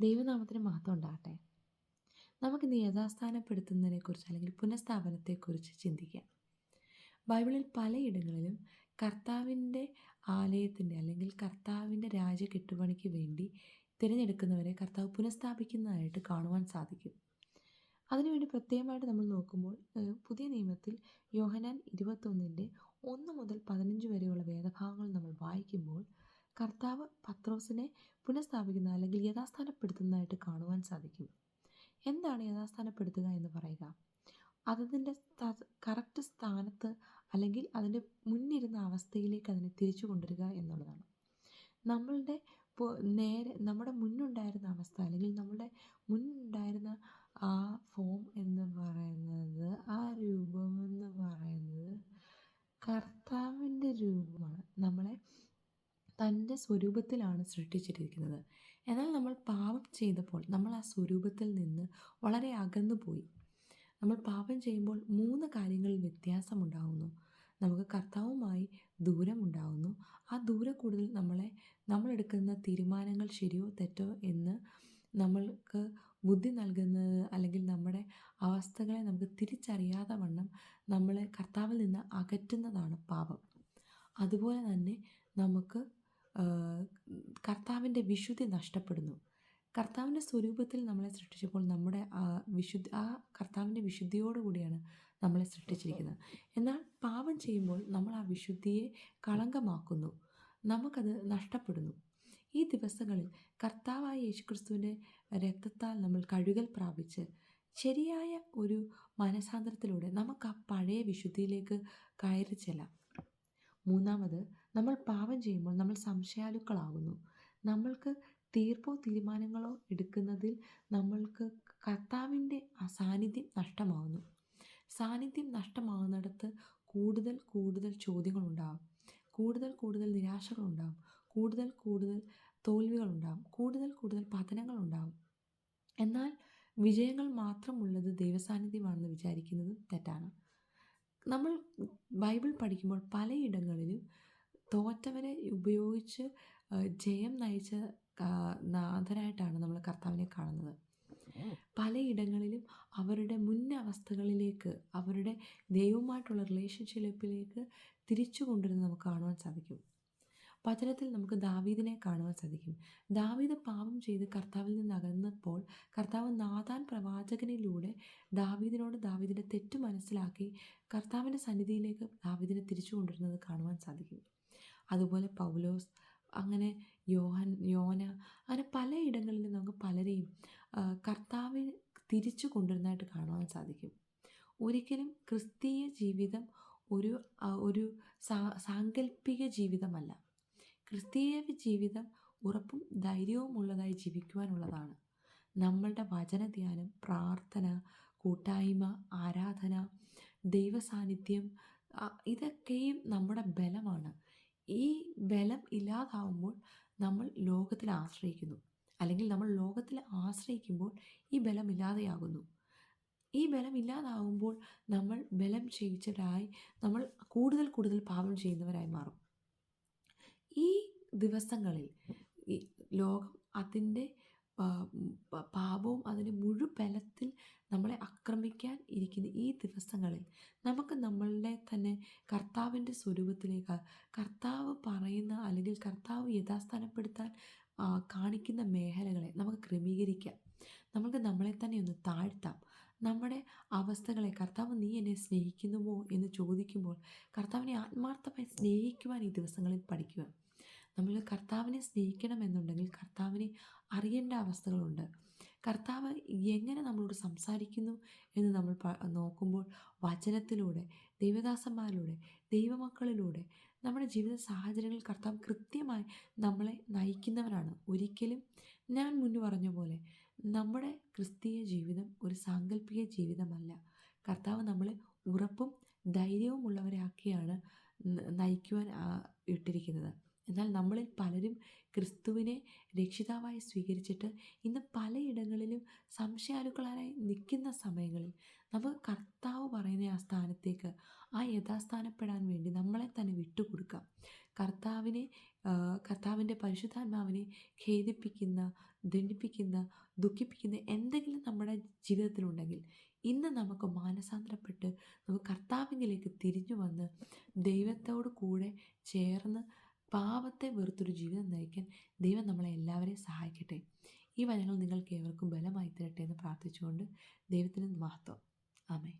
ദൈവനാമത്തിന് മഹത്വം ഉണ്ടാകട്ടെ? നമുക്കിന്ന് യഥാസ്ഥാനപ്പെടുത്തുന്നതിനെക്കുറിച്ച് അല്ലെങ്കിൽ പുനഃസ്ഥാപനത്തെക്കുറിച്ച് ചിന്തിക്കാം. ബൈബിളിൽ പലയിടങ്ങളിലും കർത്താവിന്റെ ആലയത്തിന്റെ അല്ലെങ്കിൽ കർത്താവിന്റെ രാജ്യ കെട്ടുപണിക്ക് വേണ്ടി തിരഞ്ഞെടുക്കുന്നവരെ കർത്താവ് പുനഃസ്ഥാപിക്കുന്നതായിട്ട് കാണുവാൻ സാധിക്കും. അതിനുവേണ്ടി പ്രത്യേകമായിട്ട് നമ്മൾ നോക്കുമ്പോൾ പുതിയ നിയമത്തിൽ യോഹനാൻ ഇരുപത്തൊന്നിന്റെ ഒന്ന് മുതൽ പതിനഞ്ച് വരെയുള്ള വേദഭാഗങ്ങൾ നമ്മൾ വായിക്കുമ്പോൾ കർത്താവ് പത്രോസിനെ പുനഃസ്ഥാപിക്കുന്ന അല്ലെങ്കിൽ യഥാസ്ഥാനപ്പെടുത്തുന്നതായിട്ട് കാണുവാൻ സാധിക്കും. എന്താണ് യഥാസ്ഥാനപ്പെടുത്തുക എന്ന് പറയുക? അതതിന്റെ കറക്റ്റ് സ്ഥാനത്ത് അല്ലെങ്കിൽ അതിന്റെ മുന്നിരുന്ന അവസ്ഥയിലേക്ക് അതിനെ തിരിച്ചു കൊണ്ടുവരിക എന്നുള്ളതാണ്. നമ്മളുടെ നേരെ നമ്മുടെ മുന്നുണ്ടായിരുന്ന അവസ്ഥ അല്ലെങ്കിൽ നമ്മുടെ മുന്നുണ്ടായിരുന്ന ആ ഫോം എന്ന് പറയുന്നത് ആ രൂപം എന്ന് പറയുന്നത് കർത്താവിന്റെ രൂപമാണ് നമ്മളെ തന്റെ സ്വരൂപത്തിലാണ് സൃഷ്ടിച്ചിരിക്കുന്നത്. എന്നാൽ നമ്മൾ പാപം ചെയ്തപ്പോൾ നമ്മൾ ആ സ്വരൂപത്തിൽ നിന്ന് വളരെ അകന്നു പോയി. നമ്മൾ പാപം ചെയ്യുമ്പോൾ മൂന്ന് കാര്യങ്ങളിൽ വ്യത്യാസമുണ്ടാകുന്നു നമുക്ക് കർത്താവുമായി ദൂരമുണ്ടാകുന്നു ആ ദൂരം കൂടുതൽ നമ്മളെ എടുക്കുന്ന തീരുമാനങ്ങൾ ശരിയോ തെറ്റോ എന്ന് നമ്മൾക്ക് ബുദ്ധി നൽകുന്നത് അല്ലെങ്കിൽ നമ്മുടെ അവസ്ഥകളെ നമുക്ക് തിരിച്ചറിയാതെ വണ്ണം നമ്മളെ കർത്താവിൽ നിന്ന് അകറ്റുന്നതാണ് പാപം. അതുപോലെ തന്നെ നമുക്ക് കർത്താവിന്റെ വിശുദ്ധി നഷ്ടപ്പെടുന്നു. കർത്താവിന്റെ സ്വരൂപത്തിൽ നമ്മളെ സൃഷ്ടിച്ചപ്പോൾ നമ്മുടെ ആ വിശുദ്ധി ആ കർത്താവിന്റെ വിശുദ്ധിയോടുകൂടിയാണ് നമ്മളെ സൃഷ്ടിച്ചിരിക്കുന്നത്. എന്നാൽ പാപം ചെയ്യുമ്പോൾ നമ്മൾ ആ വിശുദ്ധിയെ കളങ്കമാക്കുന്നു. നമുക്കത് നഷ്ടപ്പെടുന്നു. ഈ ദിവസങ്ങളിൽ കർത്താവായ യേശുക്രിസ്തുവിന്റെ രക്തത്താൽ നമ്മൾ കഴുകൽ പ്രാപിച്ച് ശരിയായ ഒരു മനസാന്തരത്തിലൂടെ നമുക്ക് ആ പഴയ വിശുദ്ധിയിലേക്ക് കയറി ചെല്ലാം മൂന്നാമത് നമ്മൾ പാപം ചെയ്യുമ്പോൾ നമ്മൾ സംശയാലുക്കളാകുന്നു. നമ്മൾക്ക് തീർപ്പോ തീരുമാനങ്ങളോ എടുക്കുന്നതിൽ നമ്മൾക്ക് കർത്താവിന്റെ സാന്നിധ്യം നഷ്ടമാകുന്നു. സാന്നിധ്യം നഷ്ടമാകുന്നിടത്ത് കൂടുതൽ കൂടുതൽ ചോദ്യങ്ങളുണ്ടാകും കൂടുതൽ കൂടുതൽ നിരാശകളുണ്ടാകും കൂടുതൽ കൂടുതൽ തോൽവികളുണ്ടാകും കൂടുതൽ കൂടുതൽ പതനങ്ങളുണ്ടാകും എന്നാൽ വിജയങ്ങൾ മാത്രമുള്ളത് ദൈവസാന്നിധ്യമാണെന്ന് വിചാരിക്കുന്നത് തെറ്റാണ്. നമ്മൾ ബൈബിൾ പഠിക്കുമ്പോൾ പലയിടങ്ങളിലും തോറ്റവരെ ഉപയോഗിച്ച് ജയം നയിച്ച നാഥരായിട്ടാണ് നാഥനായിട്ടാണ് നമ്മൾ കർത്താവിനെ കാണുന്നത്. പലയിടങ്ങളിലും അവരുടെ മുൻ അവസ്ഥകളിലേക്ക് അവരുടെ ദൈവമായിട്ടുള്ള റിലേഷൻഷിപ്പിലേക്ക് തിരിച്ചു കൊണ്ടുവരുന്നത് നമുക്ക് കാണുവാൻ സാധിക്കും. വചനത്തിൽ നമുക്ക് ദാവീദിനെ കാണുവാൻ സാധിക്കും. ദാവീദ് പാപം ചെയ്ത് കർത്താവിൽ നിന്ന് അകന്നപ്പോൾ കർത്താവ് നാഥാൻ പ്രവാചകനിലൂടെ ദാവീദിനോട് ദാവീദിന്റെ തെറ്റ് മനസ്സിലാക്കി കർത്താവിന്റെ സന്നിധിയിലേക്ക് ദാവീദിനെ തിരിച്ചു കൊണ്ടുവരുന്നത് കാണുവാൻ സാധിക്കും. അതുപോലെ പൗലോസ് അങ്ങനെ യോഹൻ യോന അങ്ങനെ പലയിടങ്ങളിലും നമുക്ക് പലരെയും കർത്താവിൽ തിരിച്ചു കൊണ്ടുവരുന്നതായിട്ട് കാണുവാൻ സാധിക്കും. ഒരിക്കലും ക്രിസ്തീയ ജീവിതം ഒരു ഒരു സാങ്കല്പിക ജീവിതമല്ല. ക്രിസ്തീയ ജീവിതം ഉറപ്പും ധൈര്യവും ഉള്ളതായി ജീവിക്കുവാനുള്ളതാണ്. നമ്മളുടെ വചനധ്യാനം പ്രാർത്ഥന കൂട്ടായ്മ ആരാധന ദൈവസാന്നിധ്യം ഇതൊക്കെയും നമ്മുടെ ബലമാണ്. ഈ ബലം ഇല്ലാതാവുമ്പോൾ നമ്മൾ ലോകത്തിൽ ആശ്രയിക്കുന്നു. അല്ലെങ്കിൽ നമ്മൾ ലോകത്തിൽ ആശ്രയിക്കുമ്പോൾ ഈ ബലം ഇല്ലാതെയാകുന്നു. ഈ ബലം ഇല്ലാതാവുമ്പോൾ നമ്മൾ ബലം ക്ഷയിച്ചവരായി നമ്മൾ കൂടുതൽ കൂടുതൽ പാപം ചെയ്യുന്നവരായി മാറും. ദിവസങ്ങളിൽ ഈ ലോകം അതിന്റെ പാപവും അതിന്റെ മുഴുബലത്തിൽ നമ്മളെ ആക്രമിക്കാൻ ഇരിക്കുന്ന ഈ ദിവസങ്ങളിൽ നമുക്ക് നമ്മളുടെ തന്നെ കർത്താവിന്റെ സ്വരൂപത്തിലേക്ക് കർത്താവ് പറയുന്ന അല്ലെങ്കിൽ കർത്താവ് യഥാസ്ഥാനപ്പെടുത്താൻ കാണിക്കുന്ന മേഖലകളെ നമുക്ക് ക്രമീകരിക്കാം. നമുക്ക് നമ്മളെ തന്നെ ഒന്ന് താഴ്ത്താം. നമ്മുടെ അവസ്ഥകളെ കർത്താവ് നീ എന്നെ സ്നേഹിക്കുന്നുവോ എന്ന് ചോദിക്കുമ്പോൾ കർത്താവിനെ ആത്മാർത്ഥമായി സ്നേഹിക്കുവാൻ ഈ ദിവസങ്ങളിൽ പഠിക്കുക. നമ്മൾ കർത്താവിനെ സ്നേഹിക്കണമെന്നുണ്ടെങ്കിൽ കർത്താവിനെ അറിയേണ്ട അവസ്ഥകളുണ്ട്. കർത്താവ് എങ്ങനെ നമ്മളോട് സംസാരിക്കുന്നു എന്ന് നമ്മൾ നോക്കുമ്പോൾ വചനത്തിലൂടെ ദൈവദാസന്മാരിലൂടെ ദൈവമക്കളിലൂടെ നമ്മുടെ ജീവിത സാഹചര്യങ്ങളിൽ കർത്താവ് കൃത്യമായി നമ്മളെ നയിക്കുന്നവനാണ്. ഒരിക്കലും ഞാൻ മുന്നു പറഞ്ഞ പോലെ നമ്മുടെ ക്രിസ്തീയ ജീവിതം ഒരു സാങ്കല്പിക ജീവിതമല്ല. കർത്താവ് നമ്മളെ ഉറപ്പും ധൈര്യവും ഉള്ളവരാക്കിയാണ് ന- നയിക്കുവാൻ ഇട്ടിരിക്കുന്നത്. എന്നാൽ നമ്മളിൽ പലരും ക്രിസ്തുവിനെ രക്ഷിതാവായി സ്വീകരിച്ചിട്ട് ഇന്ന് പലയിടങ്ങളിലും സംശയാലുക്കളായി നിൽക്കുന്ന സമയങ്ങളിൽ നമുക്ക് കർത്താവ് പറയുന്ന ആ സ്ഥാനത്തേക്ക് ആ യഥാസ്ഥാനപ്പെടാൻ വേണ്ടി നമ്മളെ തന്നെ വിട്ടുകൊടുക്കാം കർത്താവിനെ കർത്താവിന്റെ പരിശുദ്ധാത്മാവിനെ ഖേദിപ്പിക്കുന്ന ദണ്ഡിപ്പിക്കുന്ന ദുഃഖിപ്പിക്കുന്ന എന്തെങ്കിലും നമ്മുടെ ജീവിതത്തിലുണ്ടെങ്കിൽ ഇന്ന് നമുക്ക് മാനസാന്തരപ്പെട്ട് നമുക്ക് കർത്താവിലേക്ക് തിരിഞ്ഞു വന്ന് ദൈവത്തോട് കൂടെ ചേർന്ന് പാപത്തെ വെറുത്തൊരു ജീവിതം നയിക്കാൻ ദൈവം നമ്മളെ എല്ലാവരെയും സഹായിക്കട്ടെ. ഈ വചനങ്ങൾ നിങ്ങൾക്ക് ഏവർക്കും ബലമായി തരട്ടെ എന്ന് പ്രാർത്ഥിച്ചുകൊണ്ട് ദൈവത്തിന് മഹത്വം. ആമേ